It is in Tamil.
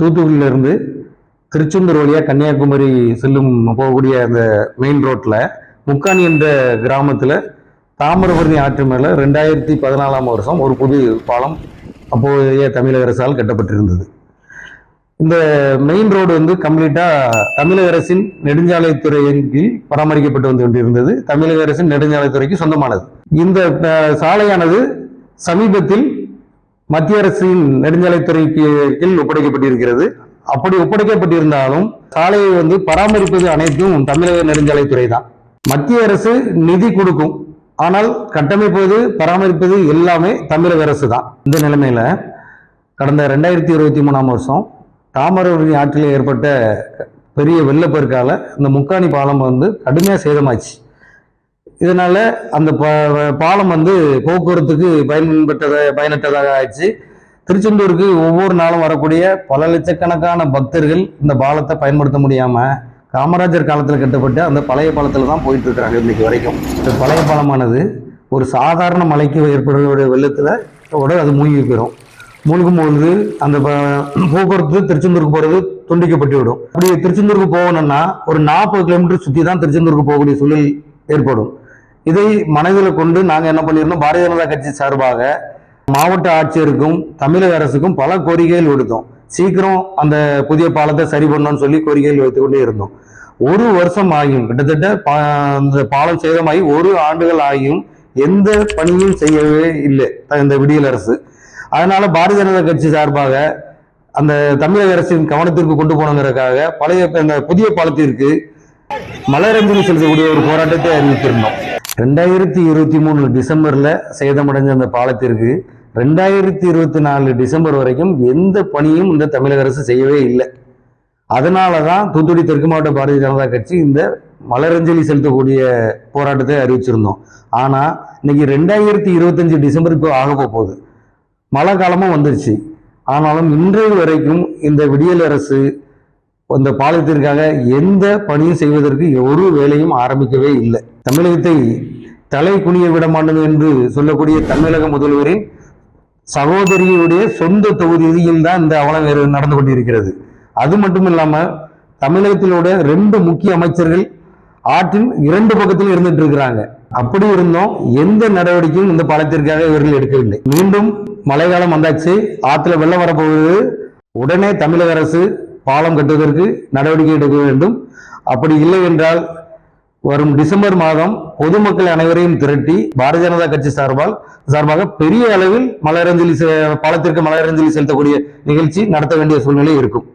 தூத்துக்குடியிலிருந்து திருச்செந்தூர் வழியா கன்னியாகுமரி செல்லும் போகக்கூடிய அந்த மெயின் ரோட்டில் முக்காணி என்ற கிராமத்தில் தாமிரபரணி ஆற்று மேலே ரெண்டாயிரத்தி பதினாலாம் வருஷம் ஒரு புது பாலம் அப்போதைய தமிழக அரசால் கட்டப்பட்டிருந்தது. இந்த மெயின் ரோடு வந்து கம்ப்ளீட்டாக தமிழக அரசின் நெடுஞ்சாலைத்துறையின் கீழ் பராமரிக்கப்பட்டு வந்து கொண்டிருந்தது. தமிழக அரசின் நெடுஞ்சாலைத்துறைக்கு சொந்தமானது. இந்த சாலையானது சமீபத்தில் மத்திய அரசின் நெடுஞ்சாலைத்துறைக்கு கீழ் ஒப்படைக்கப்பட்டிருக்கிறது. அப்படி ஒப்படைக்கப்பட்டிருந்தாலும் சாலையை வந்து பராமரிப்பது அனைத்தும் தமிழக நெடுஞ்சாலைத்துறை தான் மத்திய அரசு நிதி கொடுக்கும். ஆனால் கட்டமைப்பது பராமரிப்பது எல்லாமே தமிழக அரசு தான் இந்த நிலைமையில கடந்த ரெண்டாயிரத்தி இருபத்தி மூணாம் வருஷம் தாமரவரணி ஆற்றில் ஏற்பட்ட பெரிய வெள்ளப்பெருக்கால இந்த முக்காணி பாலம் வந்து கடுமையாக சேதமாச்சு. இதனால் அந்த ப- பாலம் வந்து போக்குவரத்துக்கு பயன்பட்டத பயனற்றதாக ஆயிடுச்சு. திருச்செந்தூருக்கு ஒவ்வொரு நாளும் வரக்கூடிய பல லட்சக்கணக்கான பக்தர்கள் இந்த பாலத்தை பயன்படுத்த முடியாமல் காமராஜர் காலத்தில் கட்டப்பட்ட அந்த பழைய பாலத்தில் தான் போயிட்டு இருக்கிறாங்க இன்னைக்கு வரைக்கும். இந்த பழைய பாலமானது ஒரு சாதாரண மலைக்கு ஏற்படக்கூடிய வெள்ளத்தில் ஓட அது மூழ்கி போயிடும். மூழ்கும் பொழுது அந்த ப- போக்குவரத்து திருச்செந்தூருக்கு போகிறது துண்டிக்கப்பட்டு விடும். அப்படி திருச்செந்தூருக்கு போகணும்னா ஒரு நாற்பது கிலோமீட்டர் சுற்றி தான் திருச்செந்தூருக்கு போகக்கூடிய சூழல் ஏற்படும். இதை மனதில் கொண்டு நாங்கள் என்ன பண்ணியிருந்தோம்? பாரதிய ஜனதா கட்சி சார்பாக மாவட்ட ஆட்சியருக்கும் தமிழக அரசுக்கும் பல கோரிக்கைகள் விடுத்தோம். சீக்கிரம் அந்த புதிய பாலத்தை சரி பண்ணணும்னு சொல்லி கோரிக்கைகள் வைத்துக் கொண்டே இருந்தோம். ஒரு வருஷம் ஆகியும் கிட்டத்தட்ட பா- அந்த பாலம் சேதமாகி ஒரு ஆண்டுகள் ஆகியும் எந்த பணியும் செய்யவே இல்லை இந்த விடியல் அரசு. அதனால பாரதிய ஜனதா கட்சி சார்பாக அந்த தமிழக அரசின் கவனத்திற்கு கொண்டு போனங்கிறதுக்காக பழைய அந்த புதிய பாலத்திற்கு மலரஞ்சலி செலுத்தக்கூடிய ஒரு போராட்டத்தை அறிவித்திருந்தோம். ரெண்டாயிரத்தி இருபத்தி மூணு டிசம்பரில் சேதமடைஞ்ச அந்த பாலத்திற்கு ரெண்டாயிரத்தி இருபத்தி நாலு டிசம்பர் வரைக்கும் எந்த பணியும் இந்த தமிழக அரசு செய்யவே இல்லை. அதனால தான் தூத்துக்குடி தெற்கு மாவட்ட பாரதிய ஜனதா கட்சி இந்த மலரஞ்சலி செலுத்தக்கூடிய போராட்டத்தை அறிவிச்சிருந்தோம். ஆனால் இன்னைக்கு ரெண்டாயிரத்தி இருபத்தஞ்சு டிசம்பருக்கு ஆக போகுது. மழை காலமும் வந்துருச்சு. ஆனாலும் இன்றைய வரைக்கும் இந்த விடியல் அரசு அந்த பாலத்திற்காக எந்த பணியும் செய்வதற்கு ஒரு வேலையும் ஆரம்பிக்கவே இல்லை. தமிழகத்தை தலை குனிய விட மாட்டது என்று சொல்லக்கூடிய தமிழக முதல்வரின் சகோதரியுடைய சொந்த தொகுதியில் தான் இந்த அவலம் வேறு நடந்து கொண்டிருக்கிறது. அது மட்டும் இல்லாமல் தமிழகத்திலோட ரெண்டு முக்கிய அமைச்சர்கள் ஆற்றின் இரண்டு பக்கத்திலும் இருந்துட்டு இருக்கிறாங்க. அப்படி இருந்தும் எந்த நடவடிக்கையும் இந்த பாலத்திற்காக இவர்கள் எடுக்கவில்லை. மீண்டும் மழைக்காலம் வந்தாச்சு. ஆற்றுல வெள்ளம் வரப்போகுது. உடனே தமிழக அரசு பாலம் கட்டுவதற்கு நடவடிக்கை எடுக்க வேண்டும். அப்படி இல்லை என்றால் வரும் டிசம்பர் மாதம் பொதுமக்கள் அனைவரையும் திரட்டி பாரதிய ஜனதா கட்சி சார்பால் சார்பாக பெரிய அளவில் மலரஞ்சலி பாலத்திற்கு மலரஞ்சலி செலுத்தக்கூடிய நிகழ்ச்சி நடத்த வேண்டிய சூழ்நிலை இருக்கும்.